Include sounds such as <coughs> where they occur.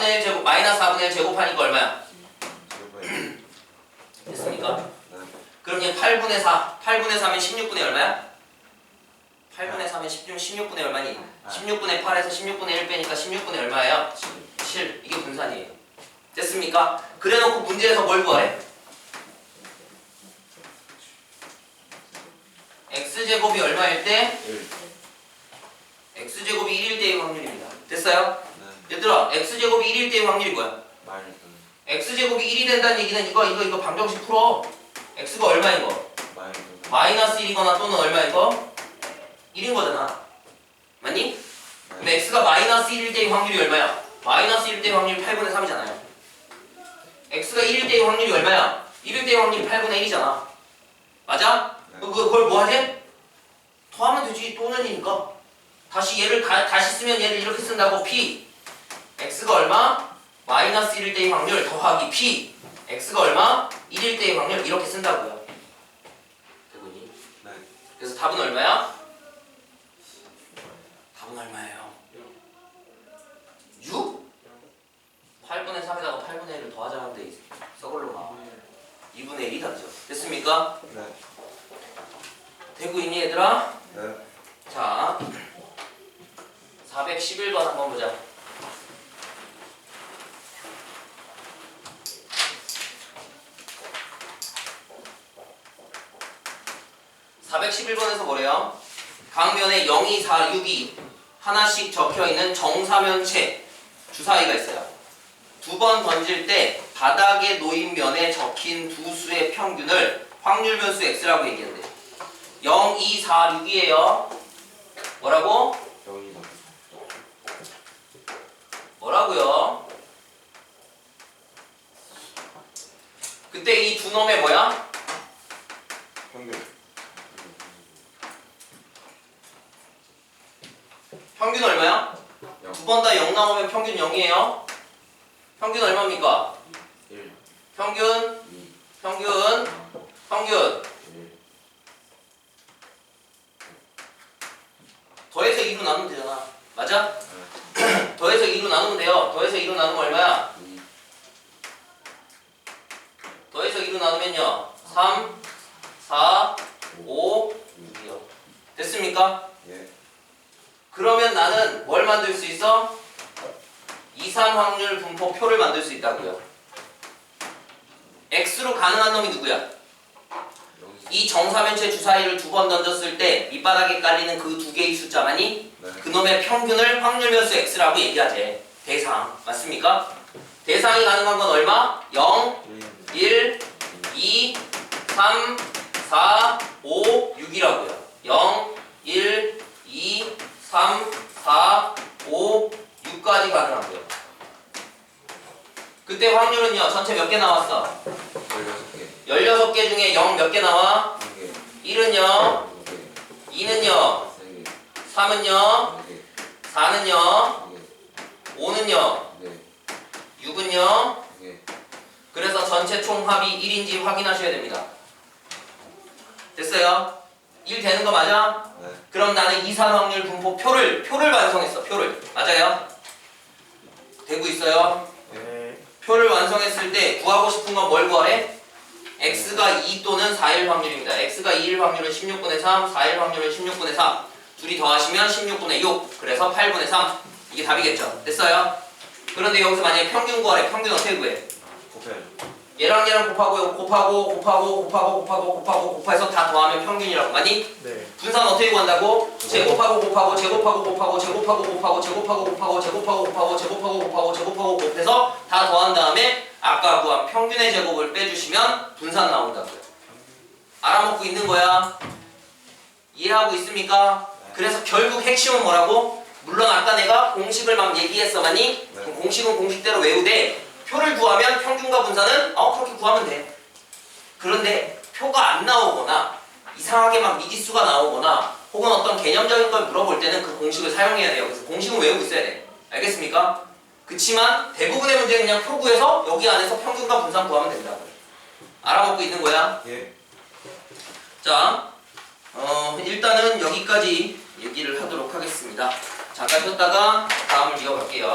4분의 1 제곱 마이너스 4분의 1 제곱하니까 얼마야? <coughs> 됐습니까? 네. 그럼 얘 8분의 4 8분의 3은 16분의 얼마야? 8분의 3은 16, 16분의 얼마니? 16분의 8에서 16분의 1 빼니까 16분의 얼마예요? 7 이게 분산이에요 됐습니까? 그래놓고 문제에서 뭘 구하래? x제곱이 얼마일 때? 1. x제곱이 1일 때의 확률입니다 됐어요? 네. 얘들아 x제곱이 1일 때의 확률이 뭐야? 마이너스. x제곱이 1이 된다는 얘기는 이거 이거 이거 방정식 풀어 x가 얼마인 거? 마이너스. 마이너스 1이거나 또는 얼마인 거? 1인 거잖아 맞니? 네. x가 마이너스 1일 때의 확률이 얼마야? 마이너스 1일 때의 확률이 8분의 3이잖아요 x가 1일 때의 확률이 얼마야? 1일 때의 확률이 8분의 1이잖아 맞아? 네. 그- 그걸 뭐 하지? 더하면 되지 또는 이니까 다시 얘를 가- 다시 쓰면 얘를 이렇게 쓴다고 p x가 얼마? 마이너스 1일 때의 확률 더하기 p x가 얼마? 1일 때의 확률 이렇게 쓴다고요 되겠니? 네. 그래서 답은 얼마야? 답은 얼마예요? 6? 8분의 3에다가 8분의 1을 더하자는데 썩을로 가 2분의 1이 답이죠 됐습니까? 네. 되고 있니 얘들아? 네. 자 411번 한번 보자 (411번에서) 뭐래요? 강면에 0, 2, 4, 6이 하나씩 적혀있는 정사면체 주사위가 있어요 두 번 던질 때 바닥에 놓인 면에 적힌 두 수의 평균을 확률 변수 x라고 얘기하는데 0, 2, 4, 6이에요 뭐라고? 뭐라고요? 그때 이 두 놈의 뭐야? 평균. 평균 얼마야? 영. 두번 다 0 나오면 평균 0이에요. 평균 얼마입니까? 1. 평균, 2. 평균, 평균. 1. 더해서 2로 나누면 되잖아. 맞아? 네. <clears throat> 더해서 2로 나누면 돼요. 더해서 2로 나누면 얼마야? 2. 더해서 2로 나누면요. 3, 4, 5, 6이요. 됐습니까? 예. 그러면 나는 뭘 만들 수 있어? 이산 확률 분포 표를 만들 수 있다고요. X로 가능한 놈이 누구야? 이 정사면체 주사위를 두 번 던졌을 때 밑바닥에 깔리는 그 두 개의 숫자만이 네. 그놈의 평균을 확률 변수 X라고 얘기하지. 대상. 맞습니까? 대상이 가능한 건 얼마? 0, 1. 1, 2, 3, 4, 5, 6이라고요. 0, 1, 2, 3, 4, 5, 6까지 가능하고요. 그때 확률은요, 전체 몇 개 나왔어? 16개. 16개 중에 0 몇 개 나와? 2개. 1은요, 2개. 2는요, 3개. 3은요, 4개. 4는요, 2개. 5는요, 2개. 6은요. 2개. 그래서 전체 총합이 1인지 확인하셔야 됩니다. 됐어요? 1 되는 거 맞아? 네. 그럼 나는 이산 확률 분포 표를 표를 완성했어. 표를 맞아요? 되고 있어요. 네. 표를 완성했을 때 구하고 싶은 건 뭘 구하래? x가 2 또는 4일 확률입니다. x가 2일 확률은 16분의 3, 4일 확률은 16분의 3. 둘이 더하시면 16분의 6. 그래서 8분의 3. 이게 답이겠죠. 됐어요? 그런데 여기서 만약에 평균 구하래. 평균 어떻게 구해? 곱해야죠. 얘랑 얘랑 곱하고 곱하고 곱하고 곱하고 곱하고 곱하고 곱해서 다 더하면 평균이라고 맞니? 네. 분산 어떻게 구한다고? 제곱하고 곱하고 제곱하고 곱하고 제곱하고 곱하고 제곱하고 곱하고 제곱하고 곱하고 제곱하고 곱하고 제곱하고 곱해서 다 더한 다음에 아까 구한 평균의 제곱을 빼주시면 분산 나온다고요. 알아먹고 있는 거야. 이해하고 있습니까? 그래서 결국 핵심은 뭐라고? 물론 아까 내가 공식을 막 얘기했어 맞니? 네. 그럼 공식은 공식대로 외우되 표를 구하면 평균과 분산은 어 그렇게 구하면 돼. 그런데 표가 안 나오거나 이상하게 막 미지수가 나오거나 혹은 어떤 개념적인 걸 물어볼 때는 그 공식을 사용해야 돼요. 그래서 공식은 외우고 있어야 돼. 알겠습니까? 그치만 대부분의 문제는 그냥 표 구해서 여기 안에서 평균과 분산 구하면 된다고. 알아먹고 있는 거야. 예. 자, 어, 일단은 여기까지 얘기를 하도록 하겠습니다. 잠깐 쉬었다가 다음을 이어갈게요.